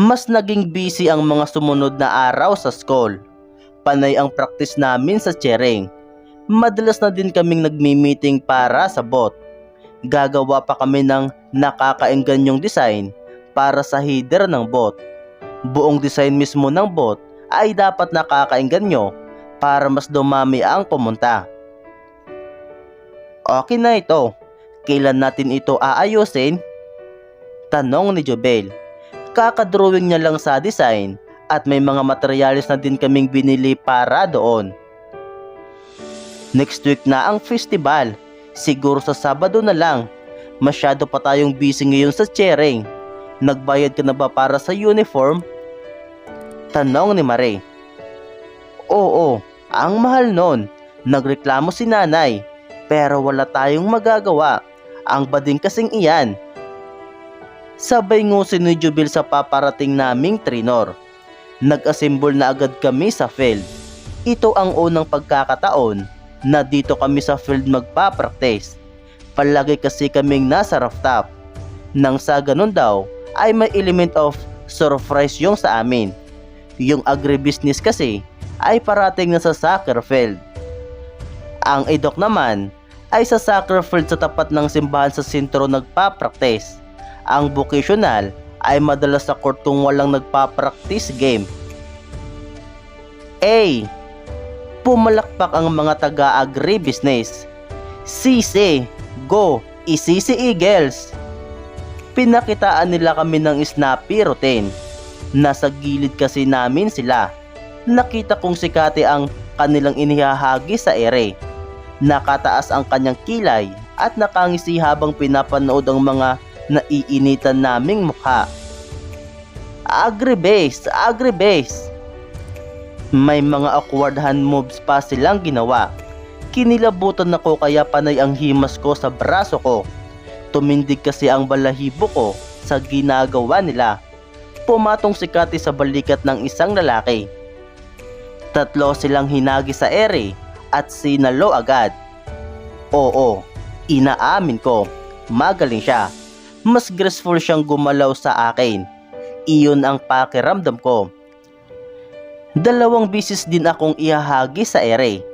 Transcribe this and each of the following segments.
Mas naging busy ang mga sumunod na araw sa school. Panay ang practice namin sa cheering. Madalas na din kaming nagmi-meeting para sa bot. Gagawa pa kami ng nakakaengganyong design para sa header ng bot. Buong design mismo ng bot ay dapat nakakaengganyo para mas dumami ang pumunta. Okay na ito. Kailan natin ito aayusin? Tanong ni Jobel. Kakadrawing niya lang sa design at may mga materyales na din kaming binili para doon. Next week na ang festival. Siguro sa Sabado na lang. Masyado pa tayong busy ngayon sa cheering. Nagbayad ka na ba para sa uniform? Tanong ni Mare. Oo, ang mahal nun. Nagreklamo si nanay. Pero wala tayong magagawa. Ang bading kasing iyan. Sabay ngusin ni Jubil sa paparating naming trinor. Nag-assemble na agad kami sa field. Ito ang unang pagkakataon na dito kami sa field magpa-practice. Palagi kasi kaming nasa rooftop. Nang sa ganun daw ay may element of surprise yung sa amin. Yung agribusiness kasi ay parating na sa soccer field. Ang idok naman ay sa soccer field sa tapat ng simbahan sa sentro nagpa-practice. Ang vocational ay madalas sa court kung walang nagpa-practice game. A. Pumalakpak ang mga taga-agribusiness. Sisi, go, isisi Eagles. Pinakitaan nila kami ng snappy routine. Nasa gilid kasi namin sila. Nakita kong si Kate ang kanilang inihahagi sa ere. Nakataas ang kanyang kilay at nakangisi habang pinapanood ang mga naiinitan naming mukha. Agribase, agribase. May mga awkward hand moves pa silang ginawa. Kinilabutan ako kaya panay ang himas ko sa braso ko. Tumindig kasi ang balahibo ko sa ginagawa nila. Pumatong si Kati sa balikat ng isang lalaki. Tatlo silang hinagi sa ere at sinalo agad. Oo, inaamin ko, magaling siya. Mas graceful siyang gumalaw sa akin. Iyon ang pakiramdam ko. Dalawang bisis din akong ihahagi sa ere.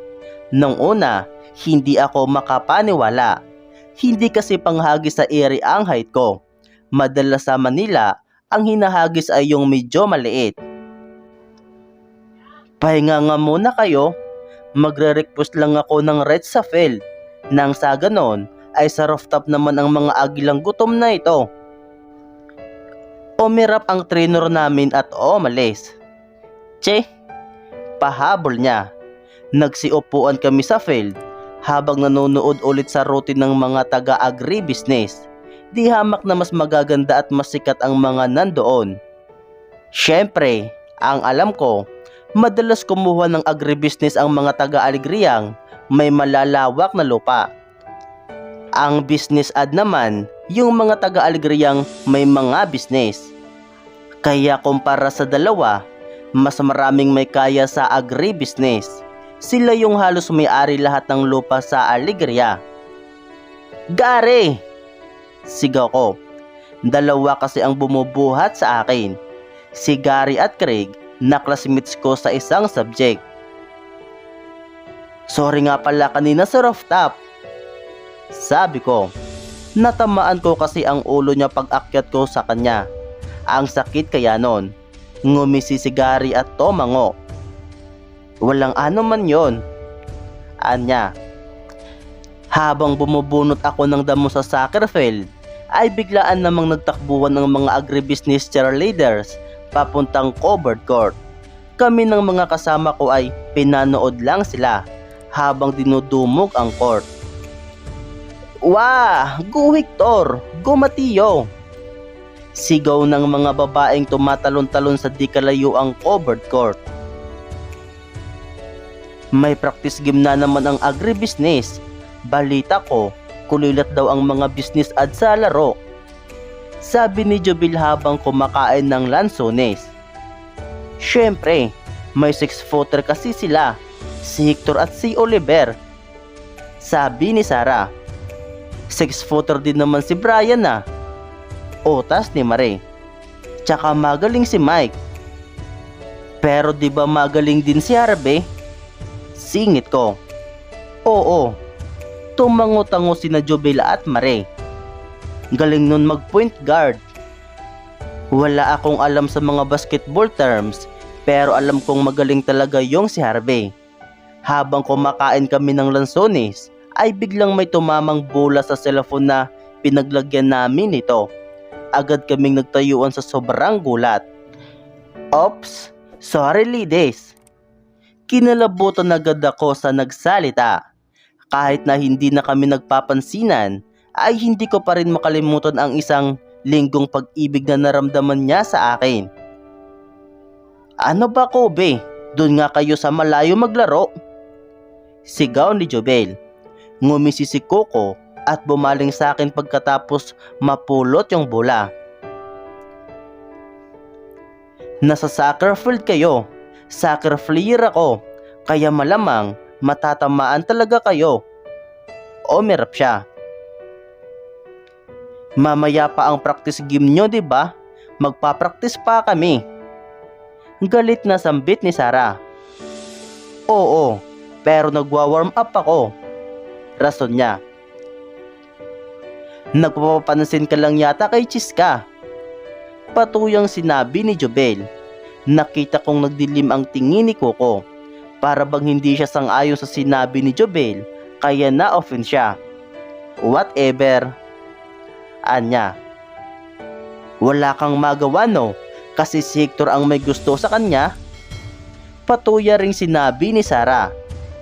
Nung una, hindi ako makapaniwala. Hindi kasi panghagi sa ere ang height ko. Madalas sa Manila, ang hinahagis ay yung medyo maliit. Pahinga nga muna kayo. Magre-request lang ako ng red sa field. Nang sa ganon, ay sa rooftop naman ang mga agilang gutom na ito. Umirap ang trainer namin at umalis. Che, pahabol niya. Nagsiupuan kami sa field habang nanonood ulit sa routine ng mga taga-agribusiness. Di hamak na mas magaganda at mas sikat ang mga nandoon. Siyempre, ang alam ko, madalas kumuha ng agribusiness ang mga taga-aligriyang may malalawak na lupa. Ang business ad naman, yung mga taga-aligriyang may mga business. Kaya kumpara sa dalawa, mas maraming may kaya sa agribusiness. Sila yung halos may-ari lahat ng lupa sa Alegria. Gare! Sigaw ko. Dalawa kasi ang bumubuhat sa akin. Si Gary at Craig na classmates ko sa isang subject. Sorry nga pala kanina sa rooftop. Sabi ko, natamaan ko kasi ang ulo niya pag akyat ko sa kanya. Ang sakit kaya nun. Ngumisi si Gary at tomango. Walang ano man yon. Anya. Habang bumubunot ako ng damo sa soccer field, ay biglaan namang nagtakbuhan ng mga agribusiness cheerleaders papuntang covered court. Kami ng mga kasama ko ay pinanood lang sila habang dinudumog ang court. Wah! Go Victor! Go Mateo! Sigaw ng mga babaeng tumatalon-talon sa di kalayo ang covered court. May practice game na naman ang agribusiness. Balita ko, kulilat daw ang mga business ad sa laro. Sabi ni Jobil habang kumakain ng lansones. Siyempre, may six footer kasi sila, si Hector at si Oliver. Sabi ni Sarah. Six footer din naman si Brian na. Otas ni Mare. Tsaka magaling si Mike. Pero di ba magaling din si Harvey? Singit ko. Oo. Tumango-tango sina Jobel at Mare. Galing nun mag-point guard. Wala akong alam sa mga basketball terms, pero alam kong magaling talaga yung si Harvey. Habang kumakain kami ng lansones, ay biglang may tumamang bola sa cellphone na pinaglagyan namin ito. Agad kaming nagtayuan sa sobrang gulat. Ops, sorry ladies. Kinalabutan agad ako sa nagsalita. Kahit na hindi na kami nagpapansinan, ay hindi ko pa rin makalimutan ang isang linggong pag-ibig na naramdaman niya sa akin. Ano ba Kobe? Doon nga kayo sa malayo maglaro. Sigaw ni Jobel. Ngumisi si Coco at bumaling sa akin pagkatapos mapulot yung bola. Nasa soccer field kayo. Soccer player ako. Kaya malamang matatamaan talaga kayo. Umirap siya. Mamaya pa ang practice game nyo, di ba? Magpa-practice pa kami. Galit na sambit ni Sarah. Oo, pero nagwa-warm up ako. Rason niya. Nagpapapansin ka lang yata kay Chiska. Patuyang sinabi ni Jobel. Nakita kong nagdilim ang tingin ni Coco. Para bang hindi siya sang-ayon sa sinabi ni Jobel, kaya na-offend siya. Whatever. Anya. Wala kang magawa no, kasi si Hector ang may gusto sa kanya. Patuya ring sinabi ni Sarah.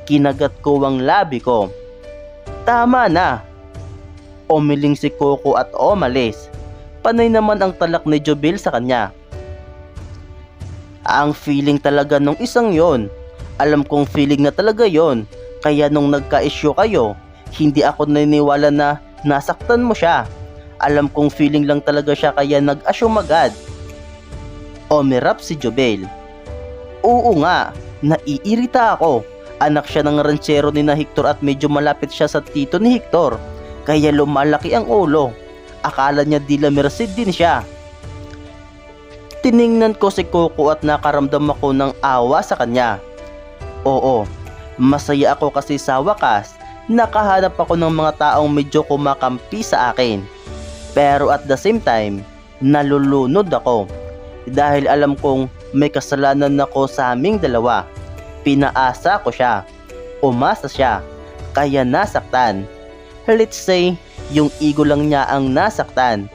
Kinagat ko ang labi ko. Tama na. Umiling si Coco at umalis. Panay naman ang talak ni Jobel sa kanya. Ang feeling talaga nung isang yon. Alam kong feeling na talaga yon. Kaya nung nagka-issue kayo, hindi ako naniniwala na nasaktan mo siya. Alam kong feeling lang talaga siya kaya nag-assume agad. Umirap si Jobel. Oo nga, naiirita ako. Anak siya ng ranchero ni na Hector at medyo malapit siya sa tito ni Hector. Kaya lumalaki ang ulo. Akala niya di la merced din siya. Tiningnan ko si Coco at nakaramdam ako ng awa sa kanya. Oo, masaya ako kasi sa wakas, nakahanap ako ng mga taong medyo kumakampi sa akin. Pero at the same time, nalulunod ako. Dahil alam kong may kasalanan ako sa aming dalawa. Pinaasa ko siya. Umasa siya. Kaya nasaktan. Let's say, yung ego lang niya ang nasaktan.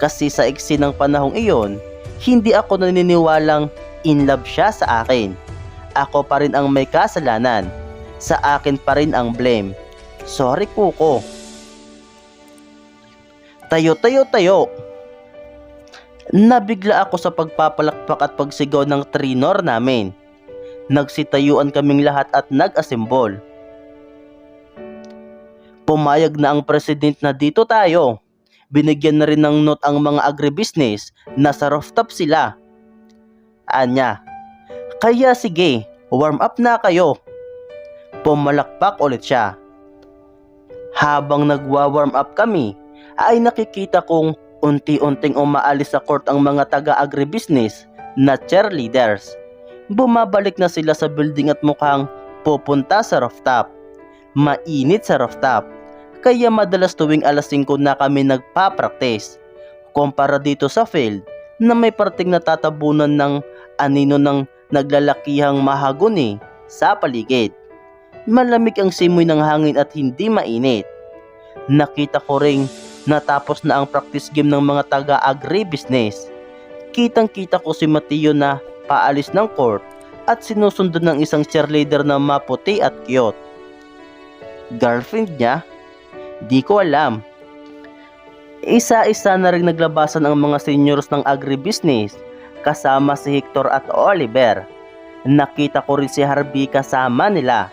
Kasi sa iksi ng panahong iyon, hindi ako naniniwalang in love siya sa akin. Ako pa rin ang may kasalanan. Sa akin pa rin ang blame. Sorry kuko. Tayo, tayo, tayo. Nabigla ako sa pagpapalakpak at pagsigaw ng trinor namin. Nagsitayuan kaming lahat at nag-assemble. Pumayag na ang president na dito tayo. Binigyan na rin ng note ang mga agribusiness na sa rooftop sila. Anya, kaya sige, warm up na kayo. Pumalakpak ulit siya. Habang nagwa-warm up kami, ay nakikita kong unti-unting umaalis sa court ang mga taga-agribusiness na cheerleaders. Bumabalik na sila sa building at mukhang pupunta sa rooftop. Mainit sa rooftop. Kaya madalas tuwing alas 5 na kami nagpa-practice. Kumpara dito sa field na may parting natatabunan ng anino ng naglalakihang mahagoni sa paligid. Malamig ang simoy ng hangin at hindi mainit. Nakita ko ring natapos na ang practice game ng mga taga-agribusiness. Kitang kita ko si Mateo na paalis ng court at sinusundan ng isang cheerleader na maputi at cute. Girlfriend niya? Di ko alam. Isa-isa na rin naglabasan ang mga seniors ng agribusiness kasama si Hector at Oliver. Nakita ko rin si Harvey kasama nila.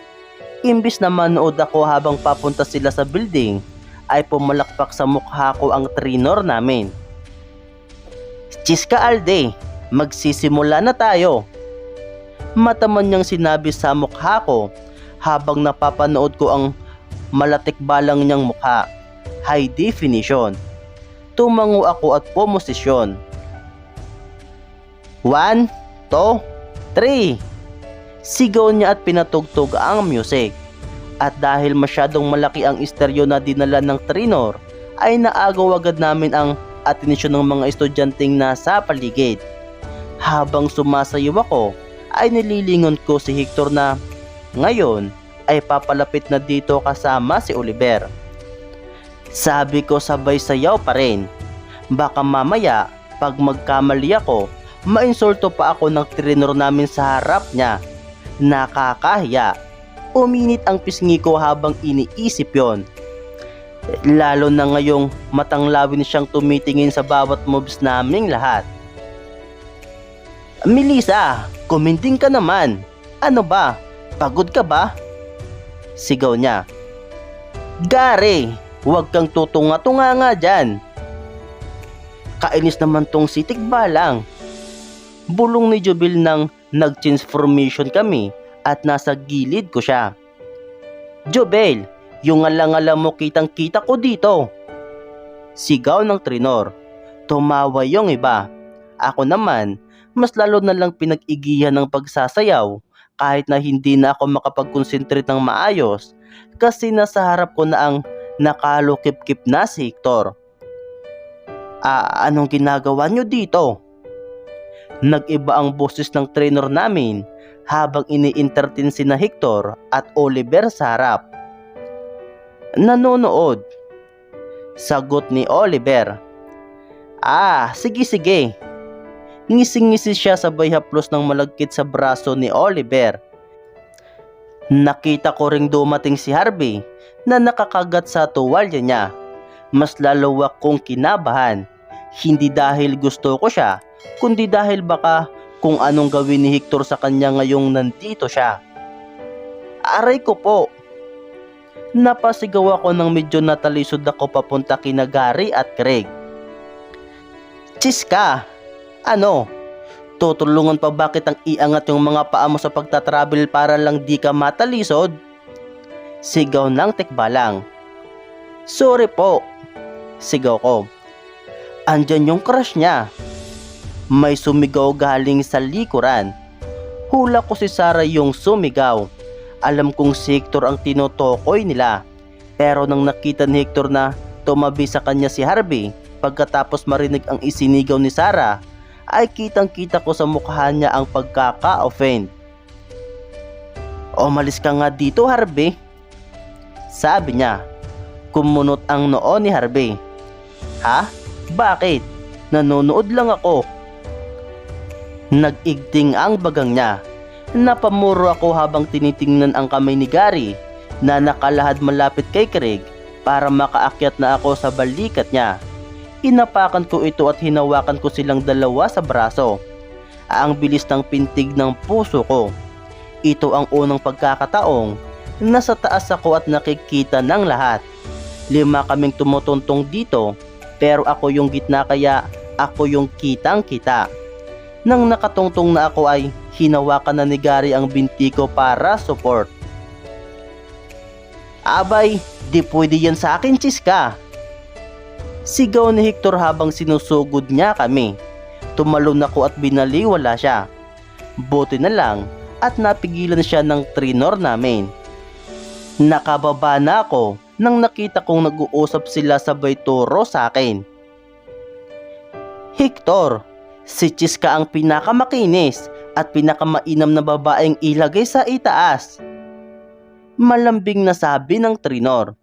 Imbis na manood ako habang papunta sila sa building, ay pumalakpak sa mukha ko ang trinor namin. Chiska Alde, magsisimula na tayo. Mataman niyang sinabi sa mukha ko habang napapanood ko ang malatik balang niyang mukha. High definition. Tumango ako at pumosisyon. One, two, three. Sigaw niya at pinatugtog ang music. At dahil masyadong malaki ang estereo na dinala ng Trinor, ay naagaw agad namin ang atensyon ng mga estudyanteng nasa paligid. Habang sumasayaw ako, ay nililingon ko si Hector na ngayon ay papalapit na dito kasama si Oliver. Sabi ko sabay sayaw pa rin. Baka mamaya, pag magkamali ako, mainsulto pa ako ng trinor namin sa harap niya. Nakakahiya. Uminit ang pisngi ko habang iniisip yon. Lalo na ngayong matanglawin siyang tumitingin sa bawat moves naming lahat. Melissa, kuminding ka naman. Ano ba? Pagod ka ba? Sigaw niya. Gary, huwag kang tutunga-tunga nga dyan. Kainis naman tong sitik balang. Bulong ni Jubil nang nag-change formation kami at nasa gilid ko siya. Jobel, yung alangala mo kitang kita ko dito. Sigaw ng Trinor. Tumawa yung iba. Ako naman, mas lalo na lang pinag-igihan ng pagsasayaw kahit na hindi na ako makapag-concentrate ng maayos kasi nasa harap ko na ang nakalukip-kip na si Hector. Ah, anong ginagawa nyo dito? Nag-iba ang boses ng trainer namin habang ini-entertain si na Hector at Oliver sa harap. Nanonood. Sagot ni Oliver. Ah, sige sige. Ngising-ngisi siya sabay haplos ng malagkit sa braso ni Oliver. Nakita ko ring dumating si Harvey na nakakagat sa tuwalya niya. Mas lalo akong kinabahan. Hindi dahil gusto ko siya, kundi dahil baka kung anong gawin ni Hector sa kanya ngayong nandito siya. Aray ko po. Napasigaw ako ng medyo natalisod ako papunta kina Gary at Craig. Chiska, ano? Tutulungan pa bakit ang iangat yung mga paa mo sa pagtatravel para lang di ka matalisod? Sigaw ng tekbalang. Sorry po. Sigaw ko. Andyan yung crush niya. May sumigaw galing sa likuran. Hula ko si Sarah yung sumigaw. Alam kong si Hector ang tinutukoy nila. Pero nang nakita ni Hector na tumabi sa kanya si Harvey, pagkatapos marinig ang isinigaw ni Sarah, ay kitang kita ko sa mukha niya ang pagkaka-offend. Umalis ka nga dito Harvey. Sabi niya, kumunot ang noo ni Harvey. Ha? Bakit? Nanonood lang ako. Nag-igting ang bagang niya. Napamuro ako habang tinitingnan ang kamay ni Gary na nakalahad malapit kay Craig para makaakyat na ako sa balikat niya. Inapakan ko ito at hinawakan ko silang dalawa sa braso. Ang bilis ng pintig ng puso ko. Ito ang unang pagkakataong nasa taas ako at nakikita ng lahat. Lima kaming tumutuntong dito pero ako yung gitna kaya ako yung kitang kita. Nang nakatungtong na ako ay hinawakan na ni Gary ang binti ko para support. Abay, di pwede yan sa akin, Chiska. Sigaw ni Hector habang sinusugod niya kami. Tumalon ako at binaliwala siya. Buti na lang at napigilan siya ng trinor namin. Nakababa na ako nang nakita kong nag-uusap sila sabay turo sa akin. Hector, si Chiska ang pinakamakinis at pinakamainam na babaeng ilagay sa itaas. Malambing na sabi ng trinor.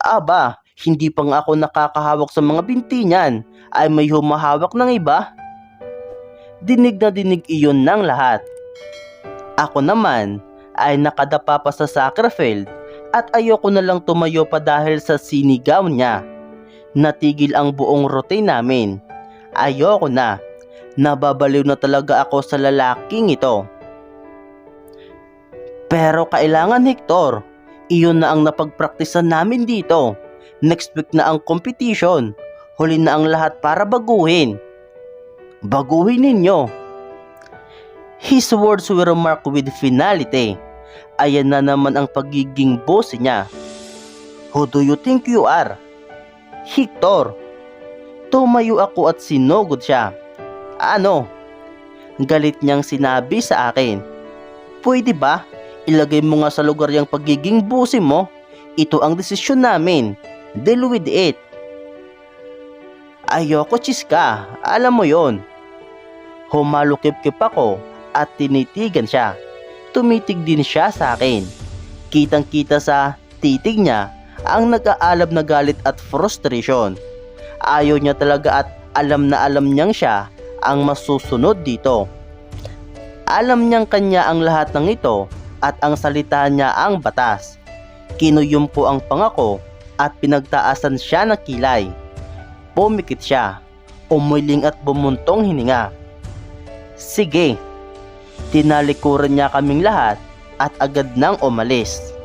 Aba, hindi pa nga ako nakakahawak sa mga binti niyan ay may humahawak ng iba. Dinig na dinig iyon ng lahat. Ako naman ay nakadapa pa sa soccer field at ayoko na lang tumayo pa dahil sa sinigaw niya. Natigil ang buong routine namin. Ayoko na. Nababaliw na talaga ako sa lalaking ito. Pero kailangan Hector, iyon na ang napagpraktisan namin dito. Next week na ang competition. Huli na ang lahat para baguhin. Baguhin ninyo. His words were marked with finality. Ayan na naman ang pagiging boss niya. Who do you think you are? Hector. Tumayo ako at sinugod siya. Ano? Galit niyang sinabi sa akin. Pwede ba? Ilagay mo nga sa lugar yung pagiging busi mo. Ito ang desisyon namin. Deal with it. Ayoko chiska, alam mo yon. Humalukip-kip ako at tinitigan siya. Tumitig din siya sa akin. Kitang-kita sa titig niya ang nag-aalab na galit at frustration. Ayaw niya talaga at alam na alam niyang siya ang masusunod dito. Alam niyang kanya ang lahat ng ito at ang salita niya ang batas. Kinuyom ko ang pangako at pinagtaasan siya ng kilay. Pumikit siya, umiling at bumuntong hininga. Sige, tinalikuran niya kaming lahat at agad nang umalis.